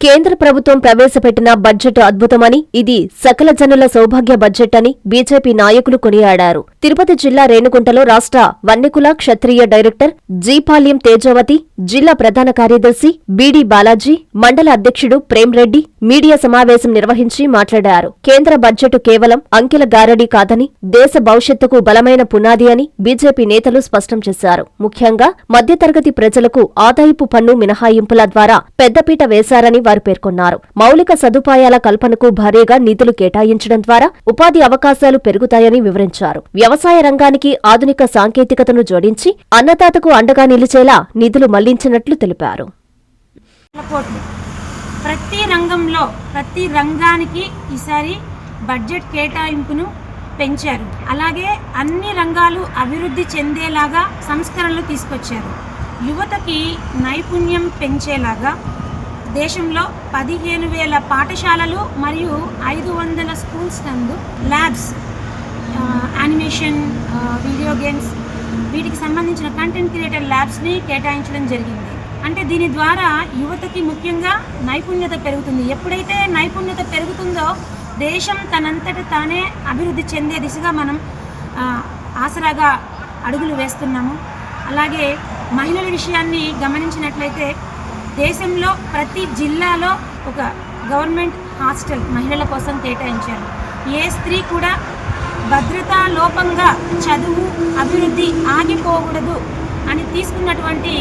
కేంద్ర ప్రభుత్వం ప్రవేశపెట్టిన బడ్జెట్ అద్భుతమని ఇది సకల జనుల సౌభాగ్య బడ్జెట్ అని బీజేపీ నాయకులు కొనియాడారు. తిరుపతి జిల్లా రేణుగుంటలో రాష్ట్ర వన్నికుల క్షత్రియ డైరెక్టర్ జీపాల్యం తేజవతి జిల్లా ప్రధాన కార్యదర్శి బీడీ బాలాజీ మండల అధ్యక్షుడు ప్రేమ్రెడ్డి మీడియా సమావేశం నిర్వహించి మాట్లాడారు. కేంద్ర బడ్జెట్ కేవలం అంకెల గారడీ కాదని దేశ భవిష్యత్తుకు బలమైన పునాది అని బీజేపీ నేతలు స్పష్టం చేశారు. ముఖ్యంగా మధ్యతరగతి ప్రజలకు ఆదాయపు పన్ను మినహాయింపుల ద్వారా పెద్దపీట వేశారని వారు పేర్కొన్నారు. మౌలిక సదుపాయాల కల్పనకు భారీగా నిధులు కేటాయించడం ద్వారా ఉపాధి అవకాశాలు పెరుగుతాయని వివరించారు. వ్యవసాయ రంగానికి ఆధునిక సాంకేతికతను జోడించి అన్నదాతకు అండగా నిలిచేలా నిధులు మళ్ళించినట్లు తెలిపారు. ప్రతి రంగంలో ప్రతి రంగానికి ఈసారి బడ్జెట్ కేటాయింపును పెంచారు. అలాగే అన్ని రంగాలు అభివృద్ధి చెందేలాగా సంస్కరణలు తీసుకొచ్చారు. యువతకి నైపుణ్యం పెంచేలాగా దేశంలో పదిహేను వేల పాఠశాలలు మరియు ఐదు వందల స్కూల్స్ నందు ల్యాబ్స్ యానిమేషన్ వీడియో గేమ్స్ వీటికి సంబంధించిన కంటెంట్ క్రియేటర్ ల్యాబ్స్ని కేటాయించడం జరిగింది. అంటే దీని ద్వారా యువతకి ముఖ్యంగా నైపుణ్యత పెరుగుతుంది. ఎప్పుడైతే నైపుణ్యత పెరుగుతుందో దేశం తనంతట తానే అభివృద్ధి చెందే దిశగా మనం ఆసరాగా అడుగులు వేస్తున్నాము. అలాగే మహిళల విషయాన్ని గమనించినట్లయితే దేశంలో ప్రతి జిల్లాలో ఒక గవర్నమెంట్ హాస్టల్ మహిళల కోసం కేటాయించారు. ఏ స్త్రీ కూడా భద్రతా లోపంగా చదువు అభివృద్ధి ఆగిపోకూడదు అని తీసుకున్నటువంటి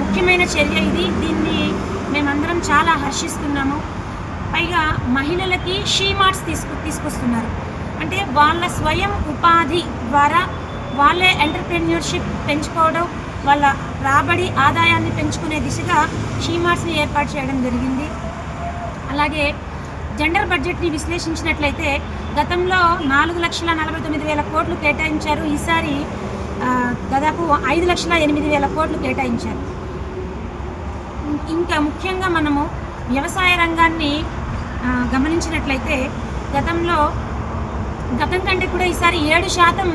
ముఖ్యమైన చర్య ఇది. దీన్ని మేమందరం చాలా హర్షిస్తున్నాము. పైగా మహిళలకి షీ మార్ట్స్ తీసుకు తీసుకొస్తున్నారు. అంటే వాళ్ళ స్వయం ఉపాధి ద్వారా వాళ్ళే ఎంటర్ప్రెన్యూర్షిప్ పెంచుకోవడం వాళ్ళ రాబడి ఆదాయాన్ని పెంచుకునే దిశగా షీమార్స్ని ఏర్పాటు చేయడం జరిగింది. అలాగే జెండర్ బడ్జెట్ని విశ్లేషించినట్లయితే గతంలో నాలుగు లక్షల నలభై తొమ్మిది వేల కోట్లు కేటాయించారు. ఈసారి దాదాపు ఐదు లక్షల ఎనిమిది వేల కోట్లు కేటాయించారు. ఇంకా ముఖ్యంగా మనము వ్యవసాయ రంగాన్ని గమనించినట్లయితే గతంలో గతం కంటే కూడా ఈసారి ఏడు శాతం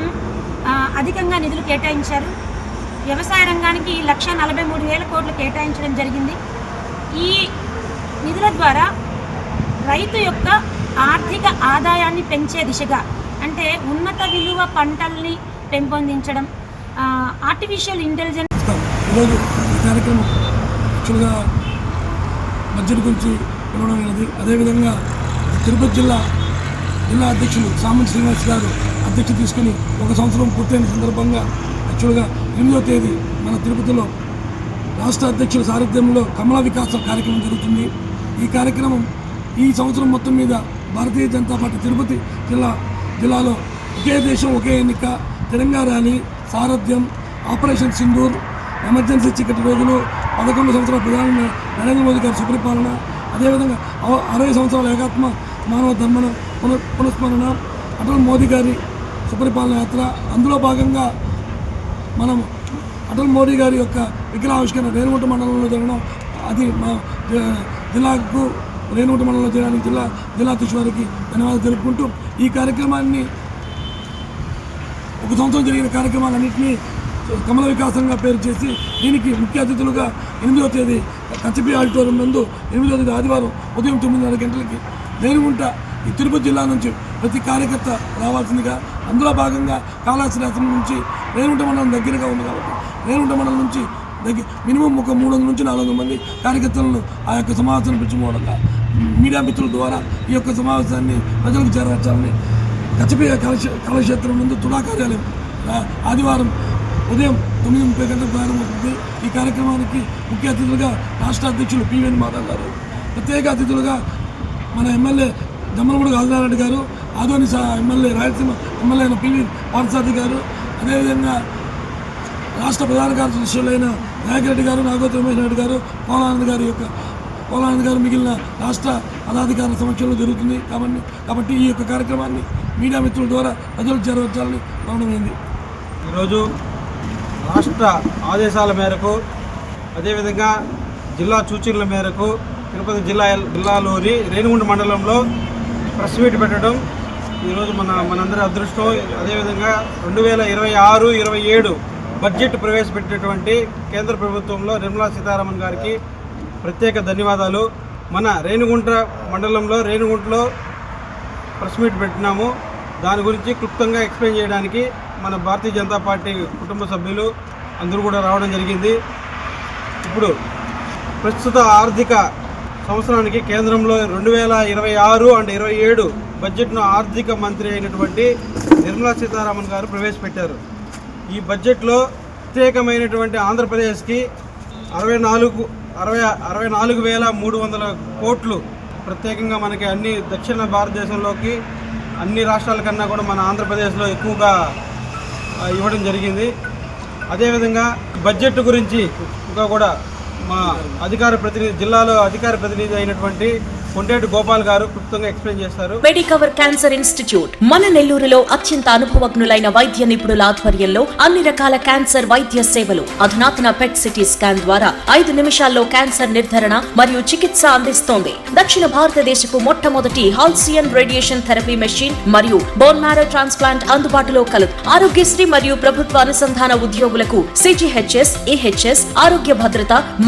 అధికంగా నిధులు కేటాయించారు. వ్యవసాయ రంగానికి లక్ష నలభై మూడు వేల కోట్లు కేటాయించడం జరిగింది. ఈ నిధుల ద్వారా రైతు యొక్క ఆర్థిక ఆదాయాన్ని పెంచే దిశగా అంటే ఉన్నత విలువ పంటల్ని పెంపొందించడం ఆర్టిఫిషియల్ ఇంటెలిజెన్స్ ఈరోజు ఈ కార్యక్రమం యాక్చువల్గా బడ్జెట్ గురించి పిలవడం అనేది అదేవిధంగా తిరుపతి జిల్లా జిల్లా అధ్యక్షులు సామంత్ శ్రీనివాస్ గారు అధ్యక్ష తీసుకుని ఒక సంవత్సరం పూర్తయిన సందర్భంగా యాక్చువల్గా ఎనిమిదో తేదీ మన తిరుపతిలో రాష్ట్ర అధ్యక్షుల సారథ్యంలో కమలా వికాసం కార్యక్రమం జరుగుతుంది. ఈ కార్యక్రమం ఈ సంవత్సరం మొత్తం మీద భారతీయ జనతా పార్టీ తిరుపతి జిల్లా జిల్లాలో ఒకే దేశం ఒకే ఎన్నిక తెలంగాణ ర్యాలీ సారథ్యం ఆపరేషన్ సింధూర్ ఎమర్జెన్సీ చికెట్ రోజులు పదకొండు సంవత్సరాల ప్రధాని నరేంద్ర మోదీ గారి సుపరిపాలన అదేవిధంగా అవ- అరవై సంవత్సరాల ఏకాత్మ మానవ ధర్మన పునః పునఃస్మరణ అటల్ మోదీ గారి సుపరిపాలన యాత్ర. అందులో భాగంగా మనం అటల్ మోడీ గారి యొక్క విగ్రహావిష్కరణ రేణుగుంట మండలంలో జరగడం అది మా జిల్లాకు రేణుగుంట మండలంలో చేయడానికి జిల్లా జిల్లా అధ్యక్షుల వారికి ధన్యవాదాలు తెలుపుకుంటూ ఈ కార్యక్రమాన్ని ఒక సంవత్సరం జరిగిన కార్యక్రమాలన్నింటినీ కమల వికాసంగా పేరు చేసి దీనికి ముఖ్య అతిథులుగా ఎనిమిదవ తేదీ కచ్చిపి ఆడిటోరియం నందు ఎనిమిదవ తేదీ ఆదివారం ఉదయం తొమ్మిదిన్నర గంటలకి రేణుగుంట ఈ తిరుపతి జిల్లా నుంచి ప్రతి కార్యకర్త రావాల్సిందిగా అందులో భాగంగా కాళాశ్రీరాసం నుంచి రేణుంట మండలం దగ్గరగా ఉంది కాబట్టి రేణుంట మండలం నుంచి దగ్గర మినిమం ఒక మూడు వందల నుంచి నాలుగు వందల మంది కార్యకర్తలను ఆ యొక్క సమావేశాన్ని పిలుచుకోవడంగా మీడియా మిత్రుల ద్వారా ఈ యొక్క సమావేశాన్ని ప్రజలకు చేరవేర్చాలని కచ్చిపి కళ కళాక్షేత్రం ముందు తుడా కార్యాలయం ఆదివారం ఉదయం తొమ్మిది ముప్పై గంటలకు ప్రారంభమవుతుంది. ఈ కార్యక్రమానికి ముఖ్య అతిథులుగా రాష్ట్ర అధ్యక్షులు పివిఎన్ మాధవ్ గారు ప్రత్యేక అతిథులుగా మన ఎమ్మెల్యే దమ్మలమూడు ఆదినారెడ్డి గారు ఆదోని సా ఎమ్మెల్యే రాయలసీమ ఎమ్మెల్యే అయిన పివి పారసాది గారు అదేవిధంగా రాష్ట్ర ప్రధాన కార్యదర్శులైన నాయకరెడ్డి గారు నాగోతి రమేష్ రెడ్డి గారు పోలానంద్ గారి యొక్క పోలానంద్ గారు మిగిలిన రాష్ట్ర పదాధికారుల సమక్షంలో జరుగుతుంది. కాబట్టి కాబట్టి ఈ యొక్క కార్యక్రమాన్ని మీడియా మిత్రుల ద్వారా ప్రజలు చేరవచ్చాలని రావడమైంది ఈరోజు రాష్ట్ర ఆదేశాల మేరకు అదేవిధంగా జిల్లా సూచనల మేరకు తిరుపతి జిల్లా జిల్లాలోని రేణిగుంట మండలంలో ప్రెస్ మీట్ పెట్టడం ఈరోజు మన మనందరి అదృష్టం అదేవిధంగా రెండు వేల ఇరవై ఆరు ఇరవై ఏడు బడ్జెట్ ప్రవేశపెట్టినటువంటి కేంద్ర ప్రభుత్వంలో నిర్మలా సీతారామన్ గారికి ప్రత్యేక ధన్యవాదాలు. మన రేణిగుంట మండలంలో రేణిగుంటలో ప్రెస్ మీట్ పెట్టినాము. దాని గురించి క్లుప్తంగా ఎక్స్ప్లెయిన్ చేయడానికి మన భారతీయ జనతా పార్టీ కుటుంబ సభ్యులు అందరూ కూడా రావడం జరిగింది. ఇప్పుడు ప్రస్తుత ఆర్థిక సంవత్సరానికి కేంద్రంలో రెండు వేల ఇరవై ఆరు అండ్ ఇరవై ఏడు బడ్జెట్ను ఆర్థిక మంత్రి అయినటువంటి నిర్మలా సీతారామన్ గారు ప్రవేశపెట్టారు. ఈ బడ్జెట్లో ప్రత్యేకమైనటువంటి ఆంధ్రప్రదేశ్కి అరవై నాలుగు అరవై అరవై నాలుగు వేల మూడు వందల కోట్లు ప్రత్యేకంగా మనకి అన్ని దక్షిణ భారతదేశంలోకి అన్ని రాష్ట్రాల కన్నా కూడా మన ఆంధ్రప్రదేశ్లో ఎక్కువగా ఇవ్వడం జరిగింది. అదేవిధంగా బడ్జెట్ గురించి ఇంకా కూడా మా అధికార ప్రతినిధి జిల్లాలో అధికార ప్రతినిధి అయినటువంటి కొండేటి గోపాల్ గారు క్లుప్తంగా ఎక్స్ప్లెయిన్ చేస్తారు. మెడికవర్ క్యాన్సర్ ఇన్స్టిట్యూట్ మన నెల్లూరులో అత్యంత అనుభవజ్ఞులైన వైద్య నిపుణుల ఆధ్వర్యంలో అన్ని రకాల క్యాన్సర్ వైద్య సేవలు అధునాతన పెట్ సిటీ స్కాన్ ద్వారా ఐదు నిమిషాల్లో క్యాన్సర్ నిర్ధారణ మరియు చికిత్స అందిస్తోంది. దక్షిణ భారతదేశపు మొట్టమొదటి హాల్సియన్ రేడియేషన్ థెరపీ మెషిన్ మరియు బోన్ మ్యారో ట్రాన్స్ప్లాంట్ అందుబాటులో కలదు ఆరోగ్యశ్రీ మరియు ప్రభుత్వ అనుసంధాన ఉద్యోగులకు సిజిహెచ్ఎస్ ఈహెచ్ఎస్ ఆరోగ్య భద్రత